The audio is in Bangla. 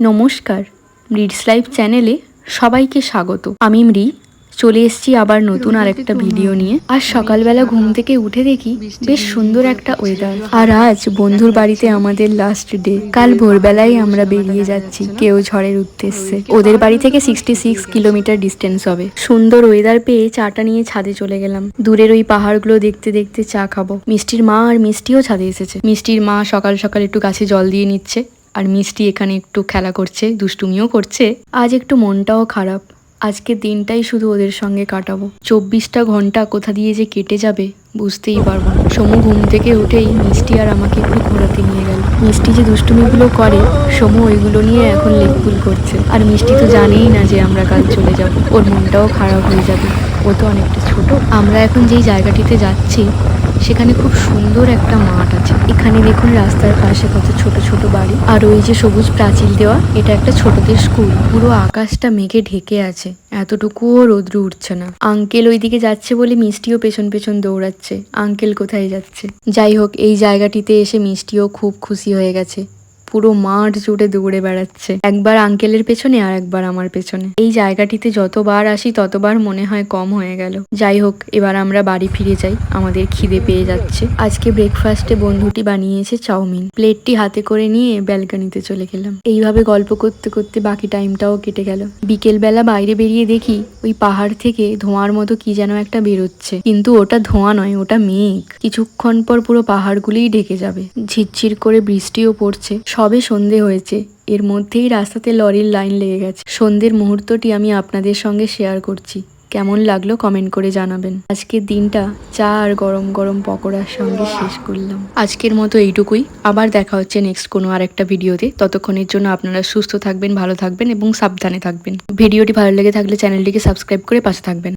নমস্কার। মৃডস লাইফ চ্যানেলে সবাইকে স্বাগত। আমি মৃ চলে এসেছি আবার নতুন আর একটা ভিডিও নিয়ে। আর সকালবেলা ঘুম থেকে উঠে দেখি বেশ সুন্দর একটা ওয়েদার আর আজ বন্ধুর বাড়িতে আমাদের লাস্ট ডে কাল ভোরবেলায় আমরা বেরিয়ে যাচ্ছি। কেউ ঝড়ের উদ্দেশ্যে ওদের বাড়ি থেকে সিক্সটি সিক্স কিলোমিটার ডিস্টেন্স হবে। সুন্দর ওয়েদার পেয়ে চাটা নিয়ে ছাদে চলে গেলাম। দূরের ওই পাহাড়গুলো দেখতে দেখতে চা খাব। মিষ্টির মা আর মিষ্টিও ছাদে এসেছে। মিষ্টির মা সকাল সকাল একটু গাছে জল দিয়ে নিচ্ছে। আর মিষ্টি এখানে একটু খেলা করছে, দুষ্টুমিও করছে। আজ একটু মনটাও খারাপ। আজকে দিনটাই শুধু ওদের সঙ্গে কাটাবো। চব্বিশটা ঘণ্টা কোথা দিয়ে যে কেটে যাবে, বুঝতেই পারব না। সমু ঘুম থেকে উঠেই মিষ্টি আর আমাকে একটু ঘোরাতে নিয়ে গেল। মিষ্টি যে দুষ্টুমিগুলো করে, সমু ওইগুলো নিয়ে এখন লেকপুল করছে। আর মিষ্টি তো জানেই না যে আমরা কাল চলে যাব। ওর মনটাও খারাপ হয়ে যাবে। ও তো অনেকটা ছোট। আমরা এখন যেই জায়গাটিতে যাচ্ছি সেখানে খুব সুন্দর একটা মাঠ আছে। এখানে দেখুন রাস্তার পাশে কত ছোট ছোট বাড়ি। আর ওই যে সবুজ প্রাচীর দেওয়া, এটা একটা ছোটদের স্কুল। পুরো আকাশটা মেঘে ঢেকে আছে। এতটুকুও রোদ্র উঠছে না। আঙ্কেল ওইদিকে যাচ্ছে বলে মিষ্টিও পেছন পেছন দৌড়াচ্ছে। আঙ্কেল কোথায় যাচ্ছে? যাই হোক, এই জায়গাটিতে এসে মিষ্টিও খুব খুশি হয়ে গেছে। পুরো মাঠ জুড়ে দৌড়ে বেড়াচ্ছে। একবার আঙ্কেলের পেছনে আর একবার আমার পেছনে। এই জায়গাটিতে যতবার আসি, ততবার মনে হয় কম হয়ে গেল। যাই হোক, এবার আমরা বাড়ি ফিরে যাই। আমাদের খিদে পেয়ে যাচ্ছে। আজকে ব্রেকফাস্টে বন্ধুটি বানিয়েছে চাউমিন। প্লেটটি হাতে করে নিয়ে ব্যালকনিতে চলে গেলাম। এইভাবে গল্প করতে করতে বাকি টাইমটাও কেটে গেল। বিকেল বেলা বাইরে বেরিয়ে দেখি ওই পাহাড় থেকে ধোঁয়ার মতো কি যেন একটা বেরোচ্ছে। কিন্তু ওটা ধোঁয়া নয়, ওটা মেঘ। কিছুক্ষণ পর পুরো পাহাড়গুলিই ঢেকে যাবে। ঝিরঝির করে বৃষ্টিও পড়ছে। সবে সন্ধে হয়েছে? এর মধ্যেই রাস্তাতে লরির লাইন লেগে গেছে। সন্ধ্যের মুহূর্তটি আমি আপনাদের সঙ্গে শেয়ার করছি। কেমন লাগল কমেন্ট করে জানাবেন। আজকের দিনটা চা আর গরম গরম পকোড়ার সঙ্গে শেষ করলাম। আজকের মতো এইটুকুই। আবার দেখা হচ্ছে নেক্সট কোনো আর একটা ভিডিওতে। ততক্ষণের জন্য আপনারা সুস্থ থাকবেন, ভালো থাকবেন এবং সাবধানে থাকবেন। ভিডিওটি ভালো লেগে থাকলে চ্যানেলটিকে সাবস্ক্রাইব করে পাশে থাকবেন।